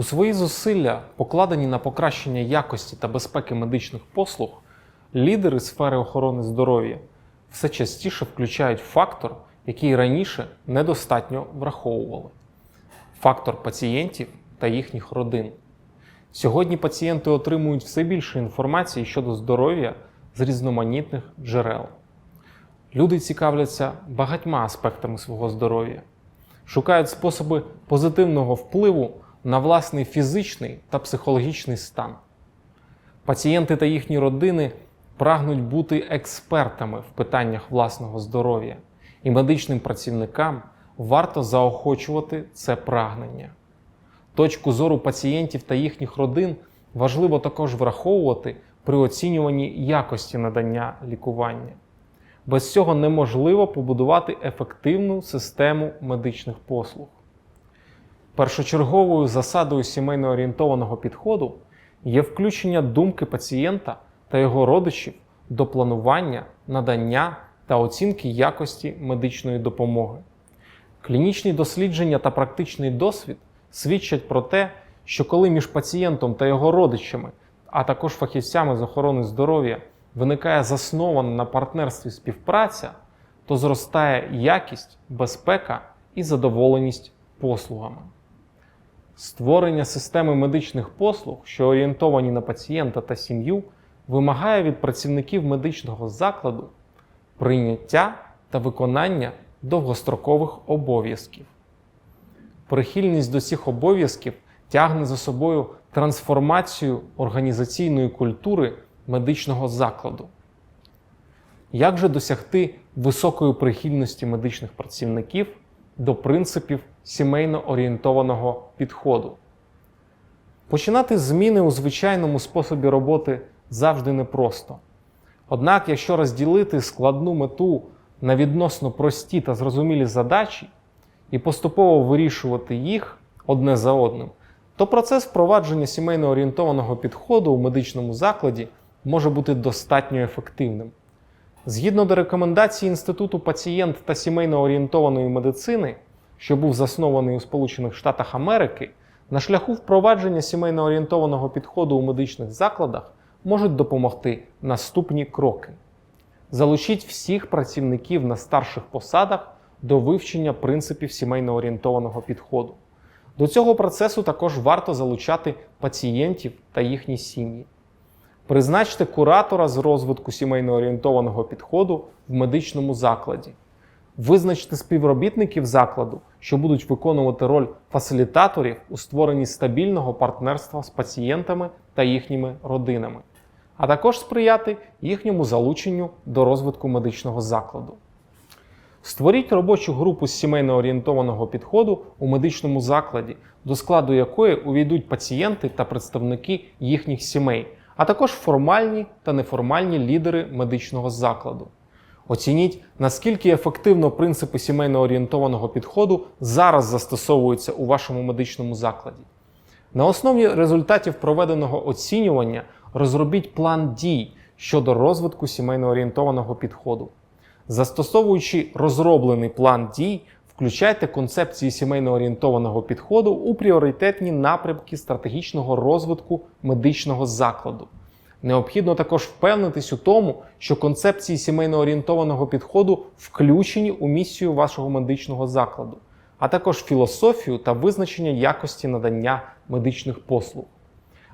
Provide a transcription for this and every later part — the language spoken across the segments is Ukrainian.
У свої зусилля, покладені на покращення якості та безпеки медичних послуг, лідери сфери охорони здоров'я все частіше включають фактор, який раніше недостатньо враховували фактор пацієнтів та їхніх родин. Сьогодні пацієнти отримують все більше інформації щодо здоров'я з різноманітних джерел. Люди цікавляться багатьма аспектами свого здоров'я, шукають способи позитивного впливу на власний фізичний та психологічний стан. Пацієнти та їхні родини прагнуть бути експертами в питаннях власного здоров'я, і медичним працівникам варто заохочувати це прагнення. Точку зору пацієнтів та їхніх родин важливо також враховувати при оцінюванні якості надання лікування. Без цього неможливо побудувати ефективну систему медичних послуг. Першочерговою засадою сімейно орієнтованого підходу є включення думки пацієнта та його родичів до планування, надання та оцінки якості медичної допомоги. Клінічні дослідження та практичний досвід свідчать про те, що коли між пацієнтом та його родичами, а також фахівцями з охорони здоров'я виникає заснована на партнерстві співпраця, то зростає якість, безпека і задоволеність послугами. Створення системи медичних послуг, що орієнтовані на пацієнта та сім'ю, вимагає від працівників медичного закладу прийняття та виконання довгострокових обов'язків. Прихильність до цих обов'язків тягне за собою трансформацію організаційної культури медичного закладу. Як же досягти високої прихильності медичних працівників до принципів сімейно орієнтованого підходу? Починати зміни у звичайному способі роботи завжди непросто. Однак, якщо розділити складну мету на відносно прості та зрозумілі задачі і поступово вирішувати їх одне за одним, то процес впровадження сімейно орієнтованого підходу у медичному закладі може бути достатньо ефективним. Згідно до рекомендацій Інституту пацієнт та сімейно орієнтованої медицини, що був заснований у Сполучених Штатах Америки, на шляху впровадження сімейно орієнтованого підходу у медичних закладах можуть допомогти наступні кроки. Залучіть всіх працівників на старших посадах до вивчення принципів сімейно орієнтованого підходу. До цього процесу також варто залучати пацієнтів та їхні сім'ї. Призначте куратора з розвитку сімейно орієнтованого підходу в медичному закладі. Визначте співробітників закладу, що будуть виконувати роль фасилітаторів у створенні стабільного партнерства з пацієнтами та їхніми родинами, а також сприяти їхньому залученню до розвитку медичного закладу. Створіть робочу групу з сімейно орієнтованого підходу у медичному закладі, до складу якої увійдуть пацієнти та представники їхніх сімей, а також формальні та неформальні лідери медичного закладу. Оцініть, наскільки ефективно принципи сімейно орієнтованого підходу зараз застосовуються у вашому медичному закладі. На основі результатів проведеного оцінювання розробіть план дій щодо розвитку сімейно орієнтованого підходу. Застосовуючи розроблений план дій, включайте концепції сімейно орієнтованого підходу у пріоритетні напрямки стратегічного розвитку медичного закладу. Необхідно також впевнитись у тому, що концепції сімейно орієнтованого підходу включені у місію вашого медичного закладу, а також філософію та визначення якості надання медичних послуг.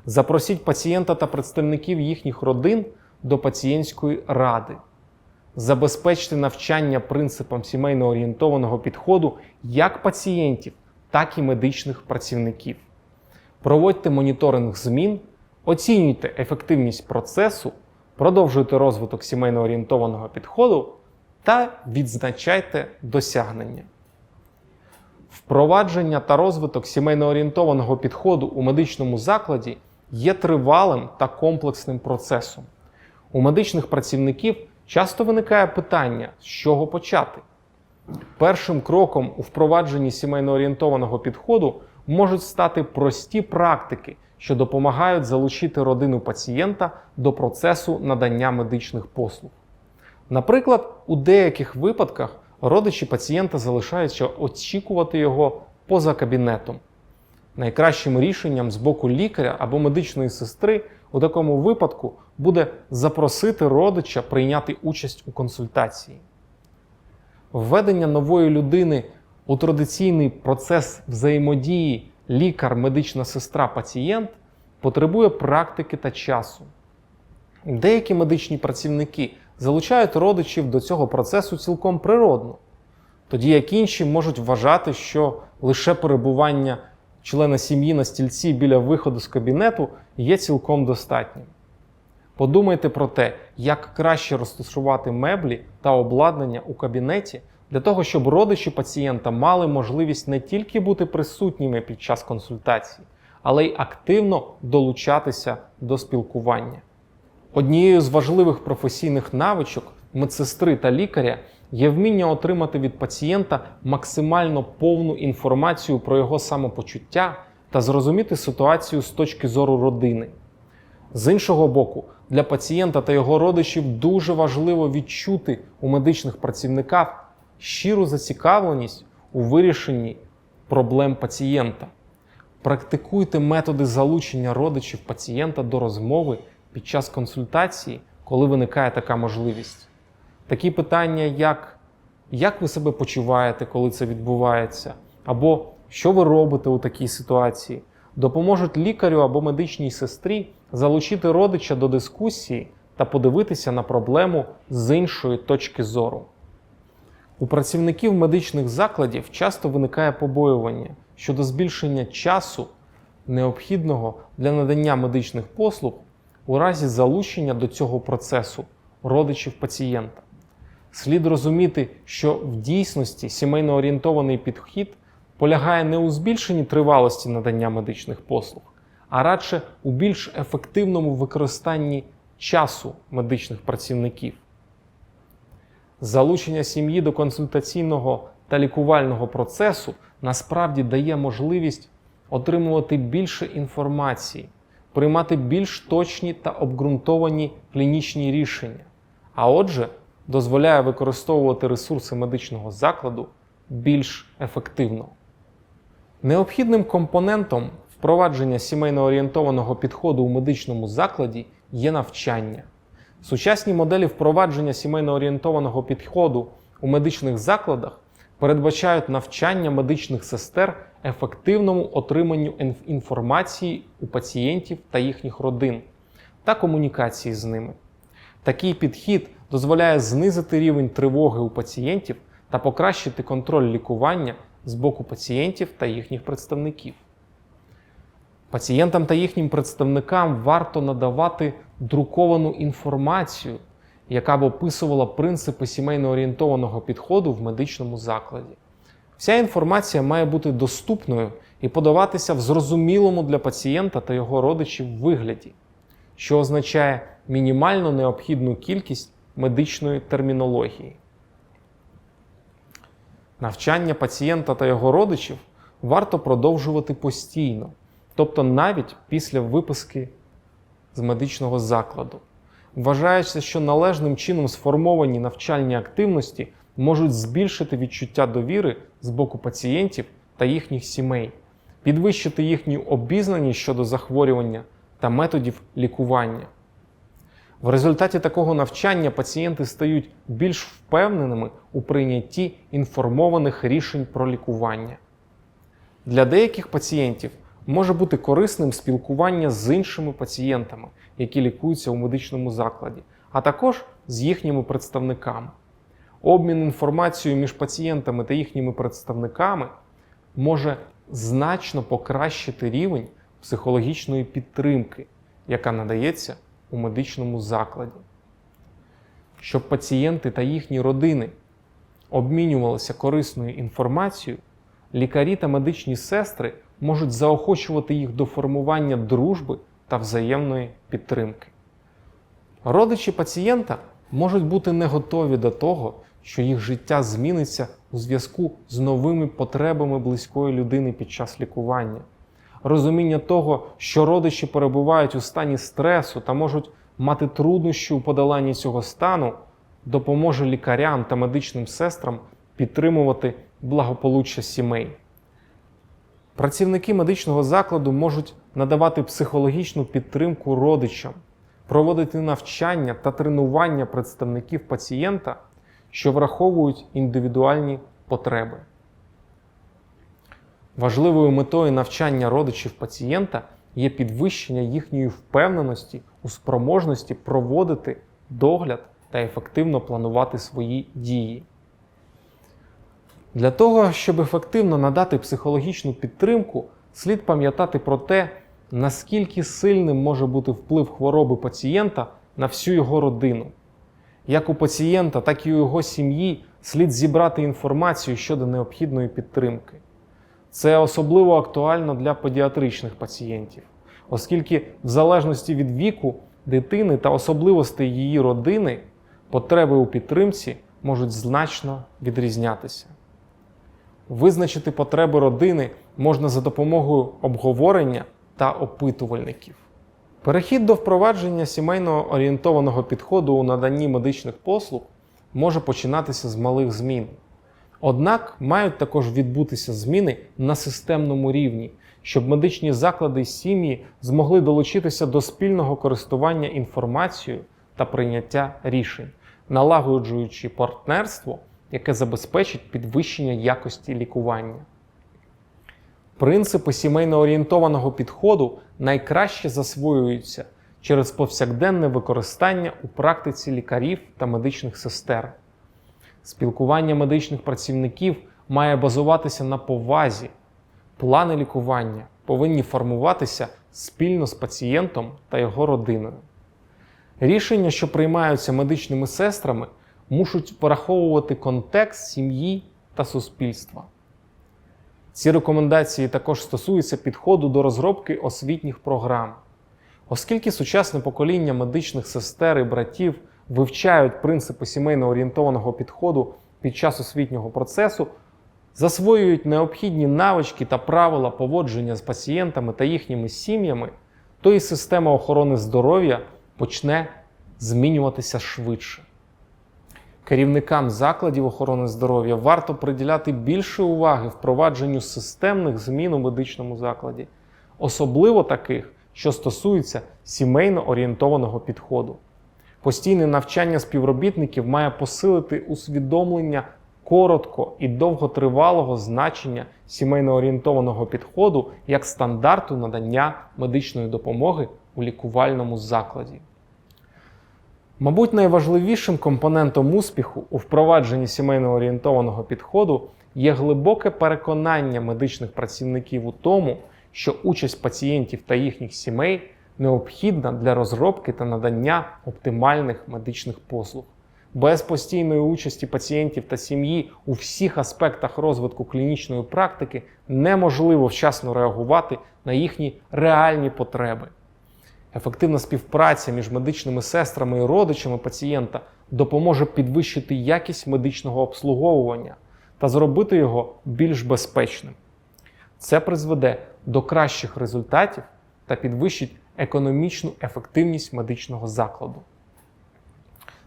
Запросіть пацієнта та представників їхніх родин до пацієнтської ради. Забезпечте навчання принципам сімейно орієнтованого підходу як пацієнтів, так і медичних працівників. Проводьте моніторинг змін, оцінюйте ефективність процесу, продовжуйте розвиток сімейно орієнтованого підходу та відзначайте досягнення. Впровадження та розвиток сімейно орієнтованого підходу у медичному закладі є тривалим та комплексним процесом. У медичних працівників часто виникає питання, з чого почати. Першим кроком у впровадженні сімейно орієнтованого підходу можуть стати прості практики, що допомагають залучити родину пацієнта до процесу надання медичних послуг. Наприклад, у деяких випадках родичі пацієнта залишаються очікувати його поза кабінетом. найкращим рішенням з боку лікаря або медичної сестри у такому випадку буде запросити родича прийняти участь у консультації. Введення нової людини у традиційний процес взаємодії лікар, медична сестра, пацієнт потребує практики та часу. Деякі медичні працівники залучають родичів до цього процесу цілком природно, тоді як інші можуть вважати, що лише перебування члена сім'ї на стільці біля виходу з кабінету є цілком достатнім. Подумайте про те, як краще розташувати меблі та обладнання у кабінеті для того, щоб родичі пацієнта мали можливість не тільки бути присутніми під час консультації, але й активно долучатися до спілкування. Однією з важливих професійних навичок медсестри та лікаря є вміння отримати від пацієнта максимально повну інформацію про його самопочуття та зрозуміти ситуацію з точки зору родини. З іншого боку, для пацієнта та його родичів дуже важливо відчути у медичних працівниках щиру зацікавленість у вирішенні проблем пацієнта. Практикуйте методи залучення родичів пацієнта до розмови під час консультації, коли виникає така можливість. Такі питання, як як ви себе почуваєте, коли це відбувається, або що ви робите у такій ситуації, допоможуть лікарю або медичній сестрі залучити родича до дискусії та подивитися на проблему з іншої точки зору. У працівників медичних закладів часто виникає побоювання щодо збільшення часу, необхідного для надання медичних послуг у разі залучення до цього процесу родичів пацієнта. Слід розуміти, що в дійсності сімейно орієнтований підхід полягає не у збільшенні тривалості надання медичних послуг, а радше у більш ефективному використанні часу медичних працівників. Залучення сім'ї до консультаційного та лікувального процесу насправді дає можливість отримувати більше інформації, приймати більш точні та обґрунтовані клінічні рішення, а отже, дозволяє використовувати ресурси медичного закладу більш ефективно. Необхідним компонентом впровадження сімейно орієнтованого підходу у медичному закладі є навчання. Сучасні моделі впровадження сімейно орієнтованого підходу у медичних закладах передбачають навчання медичних сестер ефективному отриманню інформації у пацієнтів та їхніх родин та комунікації з ними. Такий підхід дозволяє знизити рівень тривоги у пацієнтів та покращити контроль лікування з боку пацієнтів та їхніх представників. Пацієнтам та їхнім представникам варто надавати друковану інформацію, яка б описувала принципи сімейно орієнтованого підходу в медичному закладі. Вся інформація має бути доступною і подаватися в зрозумілому для пацієнта та його родичів вигляді, що означає мінімально необхідну кількість медичної термінології. Навчання пацієнта та його родичів варто продовжувати постійно, тобто навіть після виписки з медичного закладу. Вважається, що належним чином сформовані навчальні активності можуть збільшити відчуття довіри з боку пацієнтів та їхніх сімей, підвищити їхню обізнаність щодо захворювання та методів лікування. В результаті такого навчання пацієнти стають більш впевненими у прийнятті інформованих рішень про лікування. Для деяких пацієнтів може бути корисним спілкування з іншими пацієнтами, які лікуються у медичному закладі, а також з їхніми представниками. Обмін інформацією між пацієнтами та їхніми представниками може значно покращити рівень психологічної підтримки, яка надається у медичному закладі. Щоб пацієнти та їхні родини обмінювалися корисною інформацією, лікарі та медичні сестри можуть заохочувати їх до формування дружби та взаємної підтримки. Родичі пацієнта можуть бути не готові до того, що їх життя зміниться у зв'язку з новими потребами близької людини під час лікування. Розуміння того, що родичі перебувають у стані стресу та можуть мати труднощі у подоланні цього стану, допоможе лікарям та медичним сестрам підтримувати благополуччя сімей. Працівники медичного закладу можуть надавати психологічну підтримку родичам, проводити навчання та тренування представників пацієнта, що враховують індивідуальні потреби. Важливою метою навчання родичів пацієнта є підвищення їхньої впевненості у спроможності проводити догляд та ефективно планувати свої дії. Для того, щоб ефективно надати психологічну підтримку, слід пам'ятати про те, наскільки сильним може бути вплив хвороби пацієнта на всю його родину. Як у пацієнта, так і у його сім'ї слід зібрати інформацію щодо необхідної підтримки. Це особливо актуально для педіатричних пацієнтів, оскільки, в залежності від віку дитини та особливостей її родини, потреби у підтримці можуть значно відрізнятися. Визначити потреби родини можна за допомогою обговорення та опитувальників. Перехід до впровадження сімейно орієнтованого підходу у наданні медичних послуг може починатися з малих змін. Однак мають також відбутися зміни на системному рівні, щоб медичні заклади і сім'ї змогли долучитися до спільного користування інформацією та прийняття рішень, налагоджуючи партнерство, яке забезпечить підвищення якості лікування. Принципи сімейно орієнтованого підходу найкраще засвоюються через повсякденне використання у практиці лікарів та медичних сестер. Спілкування медичних працівників має базуватися на повазі. Плани лікування повинні формуватися спільно з пацієнтом та його родиною. Рішення, що приймаються медичними сестрами, мушуть враховувати контекст сім'ї та суспільства. Ці рекомендації також стосуються підходу до розробки освітніх програм. Оскільки сучасне покоління медичних сестер і братів вивчають принципи сімейно орієнтованого підходу під час освітнього процесу, засвоюють необхідні навички та правила поводження з пацієнтами та їхніми сім'ями, то і система охорони здоров'я почне змінюватися швидше. Керівникам закладів охорони здоров'я варто приділяти більше уваги впровадженню системних змін у медичному закладі, особливо таких, що стосуються сімейно орієнтованого підходу. Постійне навчання співробітників має посилити усвідомлення коротко і довготривалого значення сімейно орієнтованого підходу як стандарту надання медичної допомоги у лікувальному закладі. Мабуть, найважливішим компонентом успіху у впровадженні сімейно орієнтованого підходу є глибоке переконання медичних працівників у тому, що участь пацієнтів та їхніх сімей необхідна для розробки та надання оптимальних медичних послуг. Без постійної участі пацієнтів та сім'ї у всіх аспектах розвитку клінічної практики неможливо вчасно реагувати на їхні реальні потреби. Ефективна співпраця між медичними сестрами і родичами пацієнта допоможе підвищити якість медичного обслуговування та зробити його більш безпечним. Це призведе до кращих результатів та підвищить економічну ефективність медичного закладу.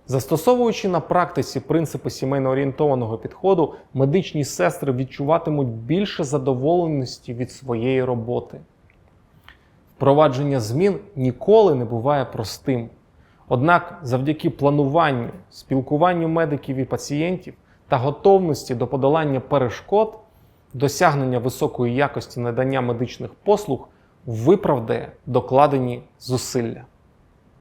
Застосовуючи на практиці принципи сімейно орієнтованого підходу, медичні сестри відчуватимуть більше задоволеності від своєї роботи. Впровадження змін ніколи не буває простим. Однак, завдяки плануванню, спілкуванню медиків і пацієнтів та готовності до подолання перешкод, досягнення високої якості надання медичних послуг виправдає докладені зусилля.